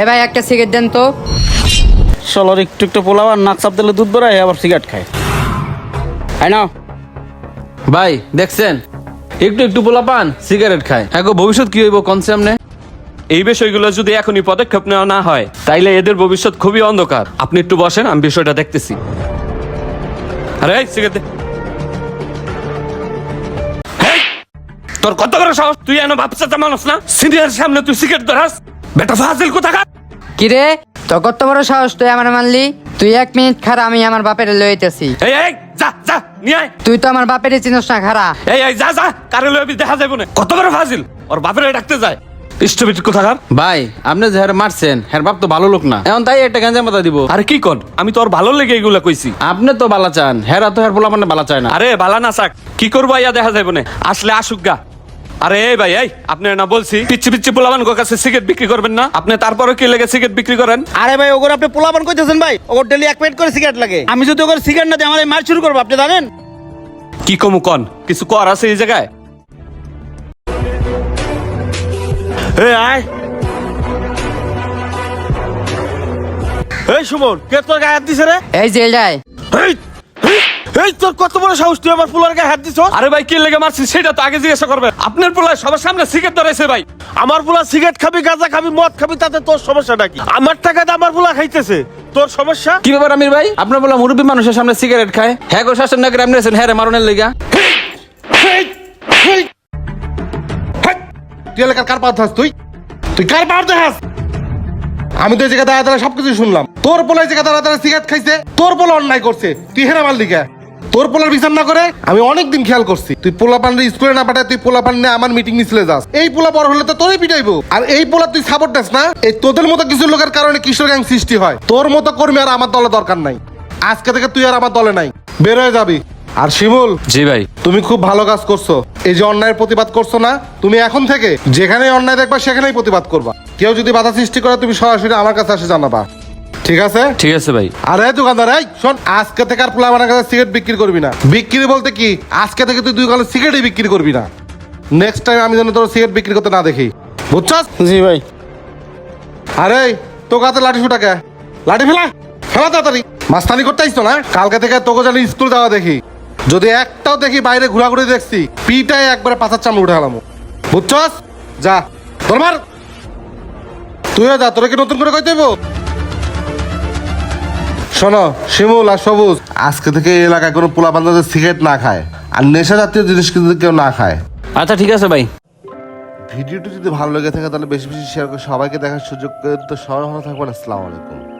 এ ভাই একটা সিগারেট দেন তো। চলোর একটু একটু পোলাবার নাক চাপ দিলে দুধ বেড়ায় আবার সিগারেট খায়। I know. ভাই দেখছেন? একটু একটু পোলা পান সিগারেট খায়। হ্যাঁ গো, ভবিষ্যৎ কি হইব কোন সামনে? এই বিষয়গুলো যদি এখনই পদক্ষেপ নেওয়া না হয় তাইলে এদের ভবিষ্যৎ খুবই অন্ধকার। আপনি একটু বসেন আমি বিষয়টা দেখতেছি। আরে এই সিগারেট তোর কত বড় সাহস? তুই এনে ভাবসাতে মানুষ না? সিনিয়র সামনে তুই সিগারেট ধরাস? বেটা ফাজিল কোথাকার? কিরে তো কত বড় সাহস তুই আমার মানলি? তুই এক মিনিট খারা আমি আমার বাপের লইতেছি এই এই যা যা নিয়ে আয়। তুই তো আমার বাপের চিনস না খারা এই এই যা যা কারে লবি দেখা যাবে না। কত বড় ফাজিল? ওর বাপের ডাকতে যায়। ইষ্টবিট কোথাকার? ভাই আপনি যে হ্যাঁ মারছেন হ্যার বাপ তো ভালো লোক না। এখন তাই একটা গাঞ্জা মাথা দিব। আরে কি কর আমি তোর ভালো লেগে এগুলা কইছি। আপনি তো বালা চান। হেরা তো হের পোলা মানে বালা চায় না। আরে বালা না সাক কি করব ইয়া দেখা যাবে না। আসলে আসুক গা। আরে এই ভাই এই আপনি না বলছি পিচ্ছি পিচ্ছি পোলাবান গো কাছে সিগারেট বিক্রি করবেন না। আপনি তারপরে কি লেগে সিগারেট বিক্রি করেন? আরে ভাই ওগর আপনি পোলাপান কইতেছেন ভাই ওগর ডেলি এক প্যাকেট করে সিগারেট লাগে। আমি যদি ওগর সিগারেট না দিই আমার মার শুরু করব আপনি জানেন? কি কমু কন? কিছু কর আছে এই জায়গায়? এ আয়। এই সুমন কে তোর গায়ে হাত দিছে রে? এই যে যাই এই, এই, তোর কত বড় সাহস তুই আমার ফুলার গায়ে হাত দিছ আরে ভাই কি লেগে মারছি সেটা তো আগে জিজ্ঞাসা করবেন আপনার পোলায় সবার সামনে সিগারেট ধরেছে ভাই। আমার ফুলা সিগারেট খাবি গাঁজা খাবি মদ খাবি তাতে তোর সমস্যাটা কি আমার টাকাতে আমার ফুলা খাইতেছে। তোর সমস্যা? কি ব্যাপার আমির ভাই? আপনার বলা মুরব্বী মানুষের সামনে সিগারেট খায়? হ্যাঁ গো শাসন না করে আপনি আছেন হ্যাঁ রে মারণের লেগা। তুই এলাকার কার পাওয়ার তুই? তুই কার পাওয়ার দেখাস আমি তো এই জায়গায় দাঁড়া দাঁড়া সবকিছু শুনলাম। তোর পোলা এই জায়গায় দাঁড়া দাঁড়া সিগারেট খাইছে তোর পোলা অন্যায় করছে। তুই হেরা মারলি কে? তোর পোলার বিচার না করে আমি অনেকদিন খেয়াল করছি। তুই পোলা পান্ডে স্কুলে না পাঠায় তুই পোলা পান্ডে আমার মিটিং মিছিলে যাস। এই পোলা বড় হলে তো তোরই পিটাইবো। আর এই পোলা তুই সাপোর্ট দেস না এই তোদের মতো কিছু লোকের কারণে কিশোর গ্যাং সৃষ্টি হয়। তোর মতো কর্মী আর আমার দলে দরকার নাই। আজকে থেকে তুই আর আমার দলে নাই। বের হয়ে যাবি। আর শিমুল জি ভাই। তুমি খুব ভালো কাজ করছ। এই যে অন্যায়ের প্রতিবাদ করছ না তুমি এখন থেকে যেখানে অন্যায় দেখবা সেখানেই প্রতিবাদ করবা। কেউ যদি বাধা সৃষ্টি করে তুমি সরাসরি আমার কাছে এসে জানাবা। ঠিক আছে? ঠিক আছে ভাই। আরে দোকানদার এই শোন আজকে থেকে আর পোলা আমার কাছে সিগারেট বিক্রি করবি না। বিক্রি বলতে কি আজকে থেকে তুই দুই কলে সিগারেটই বিক্রি করবি না। নেক্সট টাইম আমি যেন তোর সিগারেট বিক্রি করতে না দেখি। বুঝছস? জি ভাই। আরে তো কাতে লাঠি ফুটাকে লাঠি ফেলা? ফেলা তাড়াতাড়ি। মাস্তানি করতে আইস তো না? কালকে থেকে তোকে জানি স্কুল যাওয়া দেখি। যদি একটাও দেখি বাইরে ঘোরাঘুরি দেখছি পিটাই একবারে পাতার চামড় উঠে গেলাম বুঝছস? যা তোর মার। তুইও যা তোরা কি নতুন করে কই দেবো শোনো শিমুল আর সবুজ আজকে থেকে এই এলাকায় কোনো পোলা বান্ধবদের সিগারেট না খায়। আর নেশা জাতীয় জিনিস কিন্তু কেউ না খায়। আচ্ছা ঠিক আছে ভাই। ভিডিওটি যদি ভালো লেগে থাকে তাহলে বেশি বেশি শেয়ার করে সবাইকে দেখার সুযোগ করে তো সবাই ভালো থাকবেন আসসালামু আলাইকুম।